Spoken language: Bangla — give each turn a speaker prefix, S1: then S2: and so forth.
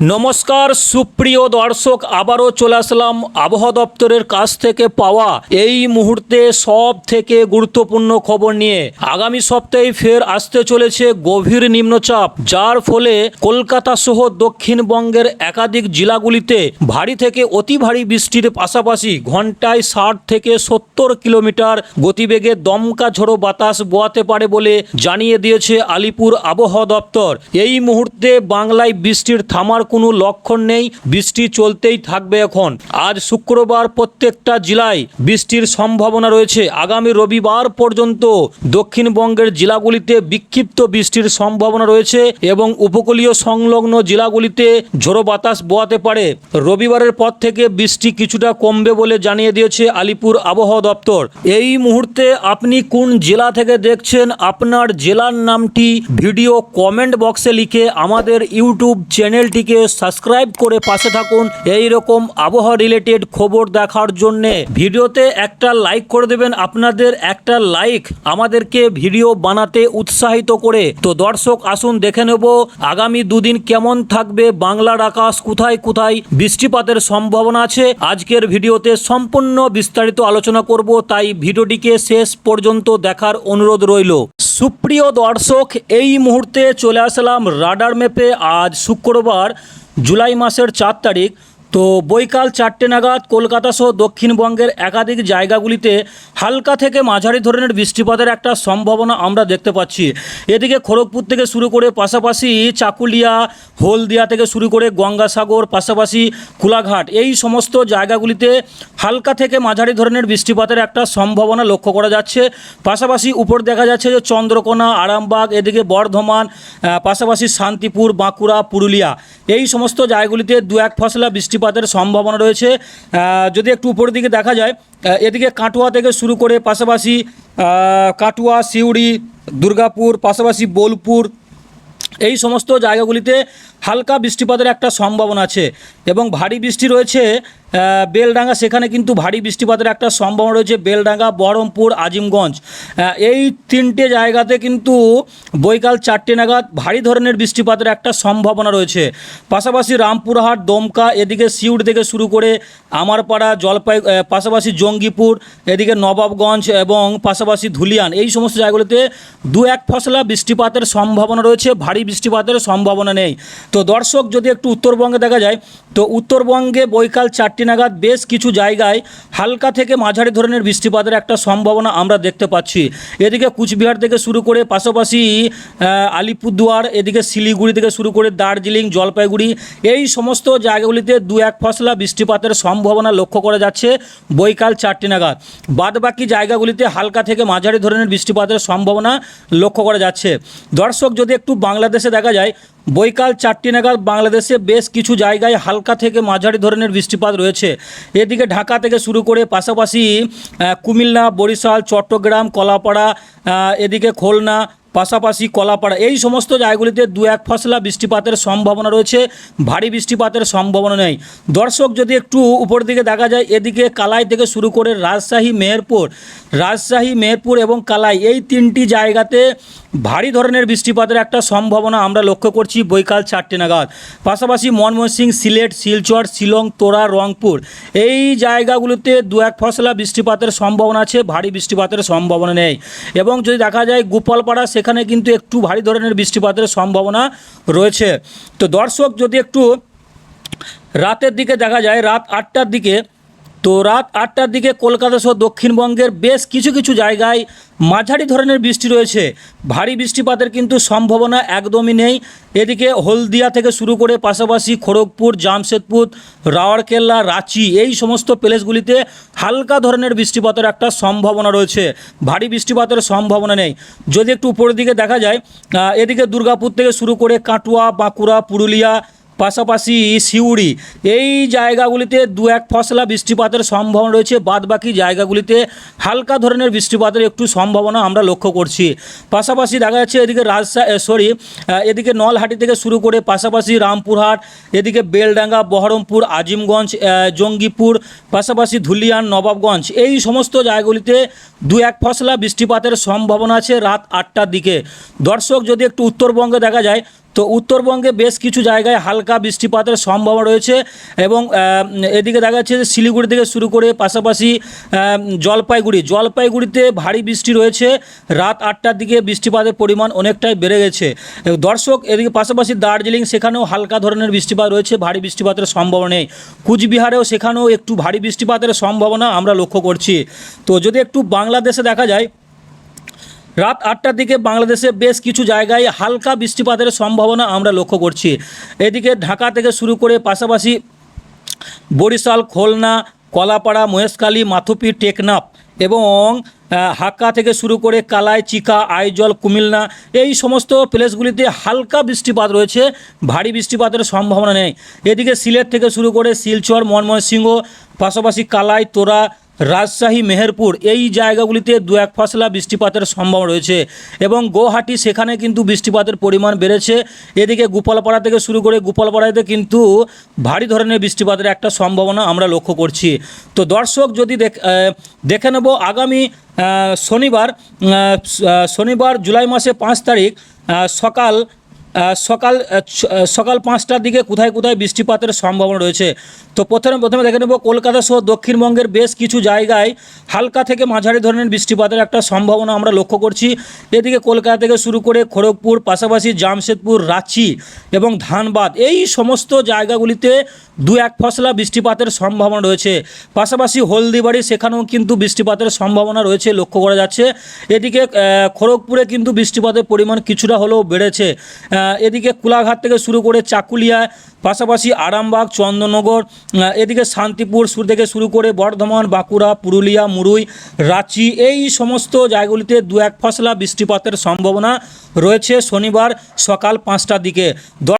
S1: নমস্কার, সুপ্রিয় দর্শক, আবারও চলে আসলাম আবহাওয়া দপ্তরের কাছ থেকে পাওয়া এই মুহূর্তে সব থেকে গুরুত্বপূর্ণ খবর নিয়ে। আগামী সপ্তাহে ফের আসতে চলেছে গভীর নিম্নচাপ, যার ফলে কলকাতা সহ দক্ষিণবঙ্গের একাধিক জেলাগুলিতে ভারী থেকে অতি ভারী বৃষ্টির পাশাপাশি ঘন্টায় ষাট থেকে সত্তর কিলোমিটার গতিবেগে দমকা ঝোড়ো বাতাস বোয়াতে পারে বলে জানিয়ে দিয়েছে আলিপুর আবহাওয়া দপ্তর। এই মুহূর্তে বাংলায় বৃষ্টির থামার কোনো লক্ষণ নেই, বৃষ্টি চলতেই থাকবে এখন। আজ শুক্রবার প্রত্যেকটা জেলায় বৃষ্টির সম্ভাবনা রয়েছে। আগামী রবিবার পর্যন্ত দক্ষিণবঙ্গের জেলাগুলিতে বিক্ষিপ্ত বৃষ্টির সম্ভাবনা রয়েছে এবং উপকূলীয় সংলগ্ন জেলাগুলিতে ঝোড়ো বাতাস বোয়াতে পারে। রবিবারের পর থেকে বৃষ্টি কিছুটা কমবে বলে জানিয়ে দিয়েছে আলিপুর আবহাওয়া দপ্তর। এই মুহূর্তে আপনি কোন জেলা থেকে দেখছেন? আপনার জেলার নামটি ভিডিও কমেন্ট বক্সে লিখে আমাদের ইউটিউব চ্যানেলটিকে সাবস্ক্রাইব করে পাশে থাকুন। এই রকম আবহাওয়া রিলেটেড খবর দেখার জন্যে ভিডিওতে একটা লাইক করে দেবেন, আপনাদের একটা লাইক আমাদেরকে ভিডিও বানাতে উৎসাহিত করে। তো দর্শক, আসুন দেখে নেব আগামী দুদিন কেমন থাকবে বাংলার আকাশ, কোথায় কোথায় বৃষ্টিপাতের সম্ভাবনা আছে। আজকের ভিডিওতে সম্পূর্ণ বিস্তারিত আলোচনা করব, তাই ভিডিওটিকে শেষ পর্যন্ত দেখার অনুরোধ রইল। সুপ্রিয় দর্শক, এই মুহূর্তে চলে আসলাম রাডার ম্যাপে। আজ শুক্রবার জুলাই মাসের চার তারিখ তো বৈকাল চারটে নাগাদ কলকাতা সহ দক্ষিণবঙ্গের একাধিক জায়গাগুলিতে হালকা থেকে মাঝারি ধরনের বৃষ্টিপাতের একটা সম্ভাবনা আমরা দেখতে পাচ্ছি। এদিকে খড়গপুর থেকে শুরু করে পাশাপাশি চাকুলিয়া, হলদিয়া থেকে শুরু করে গঙ্গাসাগর, পাশাপাশি কুলাঘাট এই সমস্ত জায়গাগুলিতে হালকা থেকে মাঝারি ধরনের বৃষ্টিপাতের একটা সম্ভাবনা লক্ষ্য করা যাচ্ছে। পাশাপাশি উপর দেখা যাচ্ছে যে চন্দ্রকোনা, আরামবাগ, এদিকে বর্ধমান পাশাপাশি শান্তিপুর, বাঁকুড়া, পুরুলিয়া এই সমস্ত জায়গাগুলিতে দু এক ফসলা বৃষ্টিপাতের সম্ভাবনা রয়েছে। যদি একটু উপরের দিকে দেখা যায় এদিকে কাটুয়া থেকে শুরু করে পাশাপাশি কাটুয়া, সিউড়ি, দুর্গাপুর, পাশাপাশি বোলপুর, এই সমস্ত জায়গাগুলিতে হালকা বৃষ্টিপাতের একটা সম্ভাবনা আছে এবং ভারী বৃষ্টি রয়েছে বেলডাঙ্গা। সেখানে কিন্তু ভারী বৃষ্টিপাতের একটা সম্ভাবনা রয়েছে বেলডাঙ্গা, বহরমপুর, আজিমগঞ্জ। এই তিনটে জায়গাতে কিন্তু বৈকাল চারটে নাগাদ ভারী ধরনের বৃষ্টিপাতের একটা সম্ভাবনা রয়েছে। পাশাপাশি রামপুরহাট, দমকা, এদিকে সিউড় থেকে শুরু করে আমারপাড়া, জলপাই পাশাপাশি জঙ্গিপুর, এদিকে নবাবগঞ্জ এবং পাশাপাশি ধুলিয়ান। এই সমস্ত জায়গাগুলিতে দু এক ফসলা বৃষ্টিপাতের সম্ভাবনা রয়েছে, ভারী বৃষ্টিপাতের সম্ভাবনা নেই। তো দর্শক, যদি একটু উত্তরবঙ্গে দেখা যায়, তো উত্তরবঙ্গে বৈকাল চারটি নাগাদ বেশ কিছু জায়গায় হালকা থেকে মাঝারি ধরনের বৃষ্টিপাতের একটা সম্ভাবনা আমরা দেখতে পাচ্ছি। এদিকে কুচবিহার থেকে শুরু করে পাশাপাশি আলিপুরদুয়ার, এদিকে শিলিগুড়ি থেকে শুরু করে দার্জিলিং, জলপাইগুড়ি, এই সমস্ত জায়গাগুলিতে দু এক ফসলা বৃষ্টিপাতের সম্ভাবনা লক্ষ্য করা যাচ্ছে বৈকাল চারটি নাগাদ। বাদবাকি জায়গাগুলিতে হালকা থেকে মাঝারি ধরনের বৃষ্টিপাতের সম্ভাবনা লক্ষ্য করা যাচ্ছে। দর্শক, যদি একটু বাংলাদেশে দেখা যায় বৈকাল চারটি নাগাদ বাংলাদেশে বেশ কিছু জায়গায় হালকা থেকে মাঝারি ধরনের বৃষ্টিপাত রয়েছে। এদিকে ঢাকা থেকে শুরু করে পাশাপাশি কুমিল্লা, বরিশাল, চট্টগ্রাম, কলাপাড়া এদিকে খুলনা, পাশাপাশি কলাপাড়া এই সমস্ত জায়গাগুলিতে দু এক ফসলা বৃষ্টিপাতের সম্ভাবনা রয়েছে। ভারী বৃষ্টিপাতের সম্ভাবনা নেই। দর্শক, যদি একটু উপর দিকে দেখা যায়, এদিকে কালাই থেকে শুরু করে রাজশাহী, মেহেরপুর রাজশাহী, মেহেরপুর এবং কালাই এই তিনটি জায়গাতে ভারী ধরনের বৃষ্টিপাতের একটা সম্ভাবনা আমরা লক্ষ্য করছি বৈকাল চারটে নাগাদ। পাশাপাশি ময়মনসিংহ, সিলেট, শিলচর, শিলং, তোরা, রংপুর। এই জায়গাগুলোতে দু এক ফসলা বৃষ্টিপাতের সম্ভাবনা আছে, ভারী বৃষ্টিপাতের সম্ভাবনা নেই। এবং যদি দেখা যায় গোপালপাড়া, সেখানে কিন্তু একটু ভারী ধরনের বৃষ্টিপাতের সম্ভাবনা রয়েছে। তো দর্শক, যদি একটু রাতের দিকে দেখা যায়, রাত আটটার দিকে তো রাত আটটার দিকে কলকাতা সহ দক্ষিণবঙ্গের বেশ কিছু কিছু জায়গায় মাঝারি ধরনের বৃষ্টি রয়েছে। ভারী বৃষ্টিপাতের কিন্তু সম্ভাবনা একদমই নেই। এদিকে হলদিয়া থেকে শুরু করে পাশাপাশি খড়গপুর, জামশেদপুর রাওয়ারকেল্লা রাঁচি এই সমস্ত প্লেসগুলিতে হালকা ধরনের বৃষ্টিপাতের একটা সম্ভাবনা রয়েছে। ভারী বৃষ্টিপাতের সম্ভাবনা নেই। যদি একটু উপরের দিকে দেখা যায় এদিকে দুর্গাপুর থেকে শুরু করে কাটুয়া, বাঁকুড়া, পুরুলিয়া পাশাপাশি সিউড়ি। এই জায়গাগুলিতে দু এক ফসলা বৃষ্টিপাতের সম্ভাবনা রয়েছে, বাদবাকি জায়গাগুলিতে হালকা ধরনের বৃষ্টিপাতের একটু সম্ভাবনা আমরা লক্ষ্য করছি। পাশাপাশি দেখা যাচ্ছে এদিকে রাজশাহী সরি এদিকে নলহাটি থেকে শুরু করে পাশাপাশি রামপুরহাট, এদিকে বেলডাঙ্গা, বহরমপুর, আজিমগঞ্জ জঙ্গিপুর, পাশাপাশি ধুলিয়ান, নবাবগঞ্জ। এই সমস্ত জায়গাগুলিতে দু এক ফসলা বৃষ্টিপাতের সম্ভাবনা আছে রাত আটটার দিকে। দর্শক, যদি একটু উত্তরবঙ্গে দেখা যায় তো উত্তরবঙ্গে বেশ কিছু জায়গায় হালকা বৃষ্টিপাতের সম্ভাবনা রয়েছে এবং এদিকে দেখা যাচ্ছে যে শিলিগুড়ি থেকে শুরু করে পাশাপাশি জলপাইগুড়ি, জলপাইগুড়িতে ভারী বৃষ্টি রয়েছে। রাত আটটার দিকে বৃষ্টিপাতের পরিমাণ অনেকটাই বেড়ে গেছে। দর্শক, এদিকে পাশাপাশি দার্জিলিং, সেখানেও হালকা ধরনের বৃষ্টিপাত রয়েছে, ভারী বৃষ্টিপাতের সম্ভাবনা নেই। কুচবিহারেও সেখানেও একটু ভারী বৃষ্টিপাতের সম্ভাবনা আমরা লক্ষ্য করছি। তো যদি একটু বাংলাদেশে দেখা যায় রাত আটটার দিকে বাংলাদেশে বেশ কিছু জায়গায় হালকা বৃষ্টিপাতের সম্ভাবনা আমরা লক্ষ্য করছি। এদিকে ঢাকা থেকে শুরু করে পাশাপাশি বরিশাল, খুলনা, কলাপাড়া, মহেশখালী, মাথুপি, টেকনাফ এবং হাক্কা থেকে শুরু করে কালাই, চিকা, আইজল, কুমিল্লা এই সমস্ত প্লেসগুলিতে হালকা বৃষ্টিপাত রয়েছে। ভারী বৃষ্টিপাতের সম্ভাবনা নেই। এদিকে সিলেট থেকে শুরু করে শিলচর, ময়মনসিংহ, পাশাপাশি কালাই, তোরা রাজশাহী, মেহেরপুর এই জায়গাগুলিতে দু এক ফসলা বৃষ্টিপাতের সম্ভাবনা রয়েছে এবং গৌহাটি সেখানে কিন্তু বৃষ্টিপাতের পরিমাণ বেড়েছে। এদিকে গোপালপাড়া থেকে শুরু করে গোপালপাড়াতে কিন্তু ভারী ধরনের বৃষ্টিপাতের একটা সম্ভাবনা আমরা লক্ষ্য করছি। তো দর্শক যদি দেখ- নেব আগামী শনিবার শনিবার জুলাই মাসে পাঁচ তারিখ সকাল সকাল সকাল পাঁচটার দিকে কোথায় কোথায় বৃষ্টিপাতের সম্ভাবনা রয়েছে? তো প্রথমে প্রথমে দেখে নেব কলকাতা সহ দক্ষিণবঙ্গের বেশ কিছু জায়গায় হালকা থেকে মাঝারি ধরনের বৃষ্টিপাতের একটা সম্ভাবনা আমরা লক্ষ্য করছি। এদিকে কলকাতা থেকে শুরু করে খড়গপুর, পাশাপাশি জামশেদপুর, রাঁচি এবং ধানবাদ, এই সমস্ত জায়গাগুলিতে দু এক ফসলা বৃষ্টিপাতের সম্ভাবনা রয়েছে। পাশাপাশি হলদিবাড়ি, সেখানেও কিন্তু বৃষ্টিপাতের সম্ভাবনা রয়েছে লক্ষ্য করা যাচ্ছে। এদিকে খড়গপুরে কিন্তু বৃষ্টিপাতের পরিমাণ কিছুটা হলেও বেড়েছে। এদিকে কুলাঘাট থেকে শুরু করে চাকুলিয়া, পাশাপাশি আরামবাগ, চন্দননগর এদিকে শান্তিপুর থেকে শুরু করে বর্ধমান, বাঁকুড়া, পুরুলিয়া, মুরুই, রাঁচি, এই সমস্ত জায়গাগুলিতে দু এক ফসলা বৃষ্টিপাতের সম্ভাবনা রয়েছে শনিবার সকাল পাঁচটার দিকে।